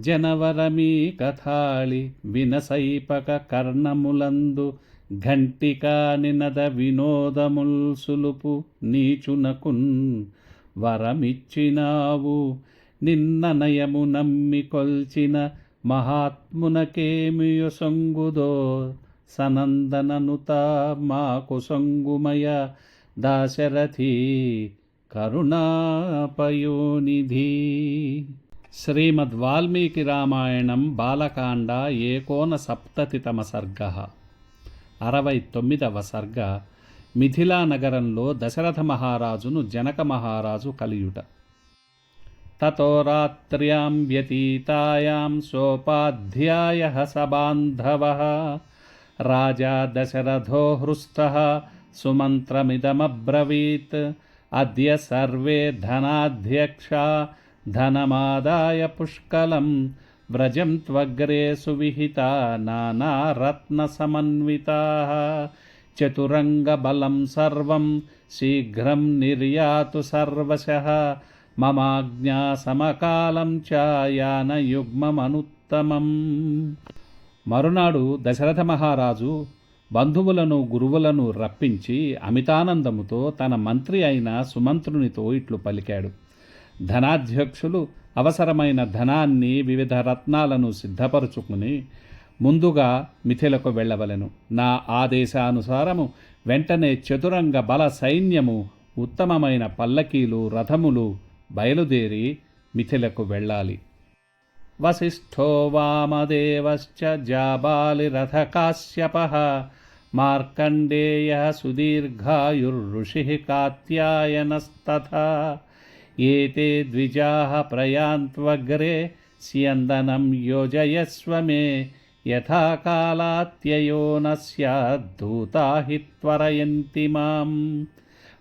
జనవరమీ కథాళి వినసైపక కర్ణములందు ఘంటికా నినద వినోదముల్ సులుపు నీచునకున్ వరమిచ్చినావు. నిన్న నయము నమ్మి కొల్చిన మహాత్మునకేమియు సొంగుదో? సనందననుత మాకు సొంగుమయ దాశరథి కరుణాపయోనిధి. శ్రీమద్ వాల్మీకి రామాయణం బాలకాండ ఏకోన సప్తతితమ సర్గ అరవై తొమ్మిదవ సర్గ మిథిలా నగరంలో దశరథ మహారాజును జనక మహారాజు కలియుట. తతో రాత్ర్యాం వ్యతీతాయాం సోపాధ్యాయ సబాంధవ. రాజా దశరథో హృస్త సుమంత్రమిదమబ్రవీత్. అద్య సర్వే ధనాధ్యక్షా ధనమాదాయ పుష్కలం. వ్రజం త్వగ్రే సువిహితా నానారత్నసమన్వితా చతురంగబలం సర్వం శీఘ్రం నిర్యాతు సర్వశః. మమాజ్ఞా సమకాలం చ మరునాడు దశరథ మహారాజు బంధువులను గురువులను రప్పించి అమితానందముతో తన మంత్రి అయిన సుమంత్రునితో ఇట్లు పలికాడు. ధనాధ్యక్షులు అవసరమైన ధనాన్ని వివిధ రత్నాలను సిద్ధపరుచుకుని ముందుగా మిథిలకు వెళ్ళవలెను. నా ఆదేశానుసారము వెంటనే చతురంగ బల సైన్యము ఉత్తమమైన పల్లకీలు రథములు బయలుదేరి మిథిలకు వెళ్ళాలి. వసిష్ఠో వామదేవశ్చ జాబాలిరథకాశ్యప మార్కండేయ సుదీర్ఘాయుర్ఋషి కాత్యాయనస్తథా ఏతే ద్విజాः ప్రయాంత్వగ్రే స్యందనం యోజయస్వ మే యథా కాలాత్యయో న స్యాద్దూతా हि त्वरयन्ति మాం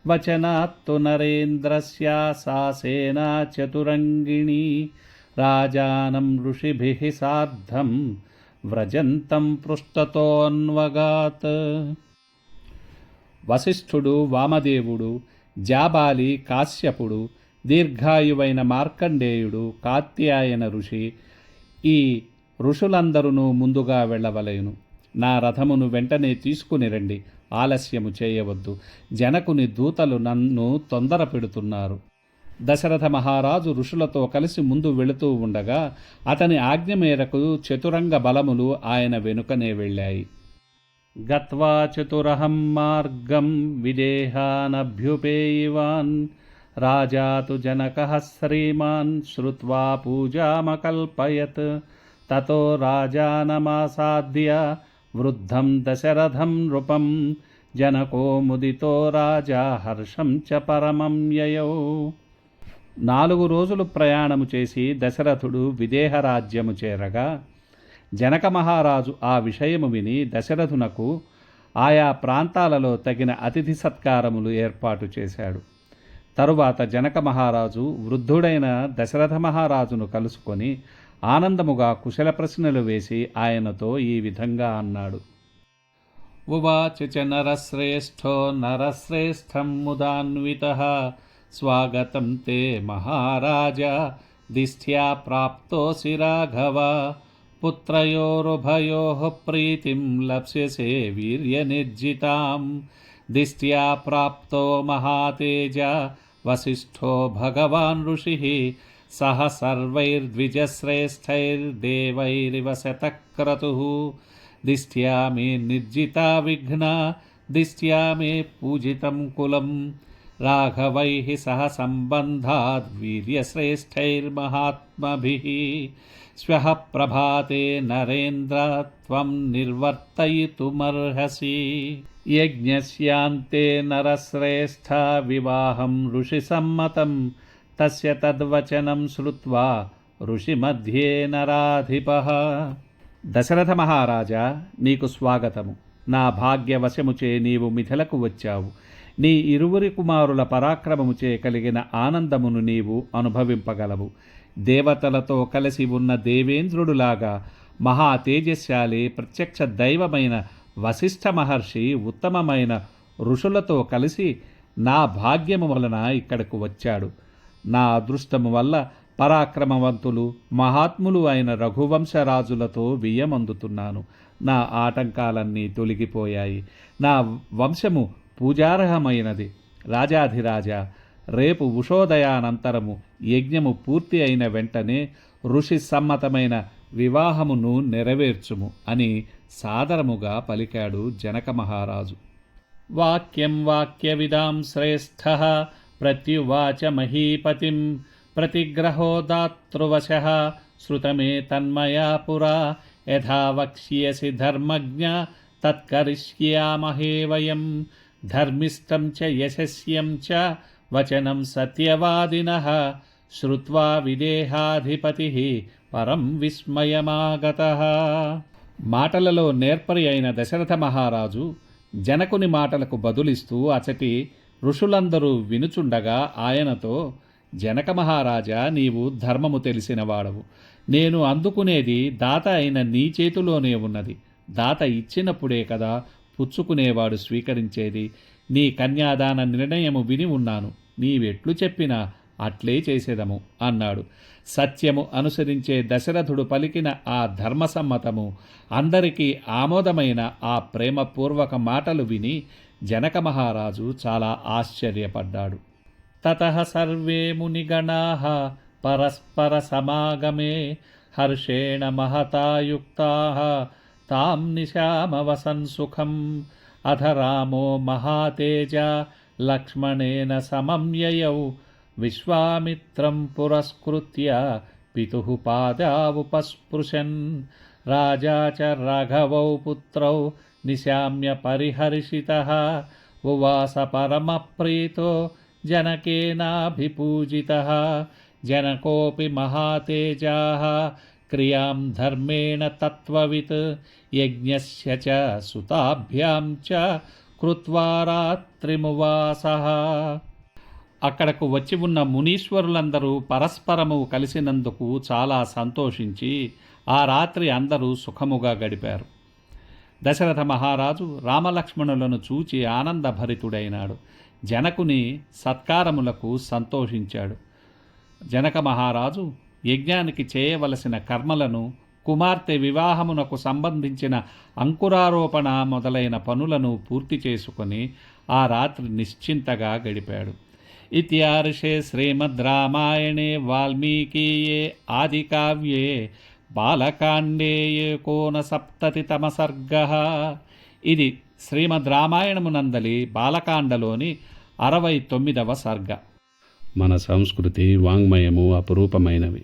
వచనాత్తు నరేంద్రస్య సా సేనా చతురంగిణీ రాజానం ఋషిభిः సార్ధం వ్రజంతం పృష్టతోన్వగాత్ వశిష్ఠుడు వామదేవుడు జాబాలి కాశ్యపుడు దీర్ఘాయువైన మార్కండేయుడు కాత్యాయన ఋషి ఈ ఋషులందరూ ముందుగా వెళ్ళవలేను. నా రథమును వెంటనే తీసుకుని రండి. ఆలస్యము చేయవద్దు. జనకుని దూతలు నన్ను తొందర పెడుతున్నారు. దశరథ మహారాజు ఋషులతో కలిసి ముందు వెళుతూ ఉండగా అతని ఆజ్ఞ మేరకు చతురంగ బలములు ఆయన వెనుకనే వెళ్ళాయి. గత్వా చతురహం మార్గం విదేహానభ్యుపేయివాన్ రాజా తు జనకः శ్రీమాన్ శ్రుత్వా పూజామకల్పయత్. తతో రాజానమాసాద్య వృద్ధం దశరథం నృపం. జనకో ముదితో రాజా హర్షం చ పరమం యయౌ. నాలుగు రోజులు ప్రయాణము చేసి దశరథుడు విదేహరాజ్యము చేరగా జనక మహారాజు ఆ విషయము విని దశరథునకు ఆయా ప్రాంతాలలో తగిన అతిథి సత్కారములు ఏర్పాటు చేశాడు. తరువాత జనక మహారాజు వృద్ధుడైన దశరథ మహారాజును కలుసుకొని ఆనందముగా కుశల ప్రశ్నలు వేసి ఆయనతో ఈ విధంగా అన్నాడు. ఉవాచ నరశ్రేష్ఠో నరశ్రేష్టం ముదాన్విత. స్వాగతం తే మహారాజ. దిష్ట్యా ప్రాప్తోసి రాఘవ. पुत्रयोरुभयोः प्रीतिं लप्स्यसे वीर्यनिर्जितां दिष्ट्या प्राप्तो महातेजा, वसिष्ठो भगवान् ऋषिः। सह सर्वैर्द्विजश्रेष्ठैर्देवैरिव शतक्रतुः। दिष्ट्या मे निर्जिता विघ्ना, दिष्ट्या मे पूजितं कुलम्। రాఘవైः సహ సంబంధాద్ వీర్యశ్రేష్టైర్మహాత్మభిः శ్వः ప్రభాతే నరేంద్ర త్వం నిర్వర్తయితుమర్హసి యజ్ఞస్యాంతే నరశ్రేష్ఠ వివాహం ఋషిసమ్మతం తస్య తద్వచనం శ్రుత్వా ఋషిమధ్యే నరాధిపः దశరథ మహారాజా నీకు స్వాగతము. నా భాగ్యవశముచే నీవు మిథిలకు వచ్చావు. నీ ఇరువురి కుమారుల పరాక్రమముచే కలిగిన ఆనందమును నీవు అనుభవింపగలవు. దేవతలతో కలిసి ఉన్న దేవేంద్రుడులాగా మహా తేజశాలి ప్రత్యక్ష దైవమైన వశిష్ఠ మహర్షి ఉత్తమమైన ఋషులతో కలిసి నా భాగ్యము వలన ఇక్కడకు వచ్చాడు. నా అదృష్టము వల్ల పరాక్రమవంతులు మహాత్ములు అయిన రఘువంశరాజులతో వియ్యమందుతున్నాను. నా ఆటంకాలన్నీ తొలగిపోయాయి. నా వంశము పూజార్హమైనది. రాజాధిరాజా రేపు ఉషోదయానంతరము యజ్ఞము పూర్తి అయిన వెంటనే ఋషి సమ్మతమైన వివాహమును నెరవేర్చుము అని సాదరముగా పలికాడు జనక మహారాజు. వాక్యం వాక్యవిదాం శ్రేష్ఠ ప్రత్యువాచ మహీపతిం ప్రతిగ్రహో దాతృవశ శృతమే తన్మయా పురా యథా వక్ష్యసి ధర్మజ్ఞ తత్కరిష్యామహే వయం. ధర్మిష్టం చ యశస్యం చ వచనం సత్యవాదిన శ్రుత్వా విదేహాధిపతి పరం విస్మయమాగత మాటలలో నేర్పరి అయిన దశరథ మహారాజు జనకుని మాటలకు బదులిస్తూ అచటి ఋషులందరూ వినుచుండగా ఆయనతో జనక మహారాజా నీవు ధర్మము తెలిసినవాడవు. నేను అందుకునేది దాత అయిన నీ చేతిలోనే ఉన్నది. దాత ఇచ్చినప్పుడే కదా పుచ్చుకునేవాడు స్వీకరించేది. నీ కన్యాదాన నిర్ణయము విని ఉన్నాను. నీవెట్లు చెప్పినా అట్లే చేసేదము అన్నాడు. సత్యము అనుసరించే దశరథుడు పలికిన ఆ ధర్మసమ్మతము అందరికీ ఆమోదమైన ఆ ప్రేమపూర్వక మాటలు విని జనక మహారాజు చాలా ఆశ్చర్యపడ్డాడు. తత సర్వే మునిగణా పరస్పర సమాగమే హర్షేణ మహతాయుక్తా तां निशामवसन् सुखम् अथ रामो महातेज, लक्ष्मणेन समं ययौ। विश्वामित्रं पुरस्कृत्य पितुः पादावुपस्पृशन्। राजा च राघवौ पुत्रौ निशाम्य परिहर्षितः। उवास परमप्रीतो जनकेनाभिपूजितः। जनकोऽपि महातेजाः। क्रियां धर्मेण तत्त्ववित् यज्ञस्य च सुताभ्यां च కృత్వా రాత్రిమువాసః అక్కడకు వచ్చి ఉన్న మునీశ్వరులందరూ పరస్పరము కలిసినందుకు చాలా సంతోషించి ఆ రాత్రి అందరూ సుఖముగా గడిపారు దశరథ మహారాజు రామలక్ష్మణులను చూచి ఆనందభరితుడైనాడు జనకుని సత్కారములకు సంతోషించాడు జనక మహారాజు యజ్ఞానికి చేయవలసిన కర్మలను కుమార్తె వివాహమునకు సంబంధించిన అంకురారోపణ మొదలైన పనులను పూర్తి చేసుకొని ఆ రాత్రి నిశ్చింతగా గడిపాడు. ఇత్యార్షే శ్రీమద్ రామాయణే వాల్మీకీయే ఆదికావ్యే బాలకాండే ఏకోన సప్తతితమ సర్గ. ఇది శ్రీమద్ రామాయణమునందలి బాలకాండలోని అరవై తొమ్మిదవ సర్గ. మన సంస్కృతి వాంగ్మయము అపురూపమైనవి.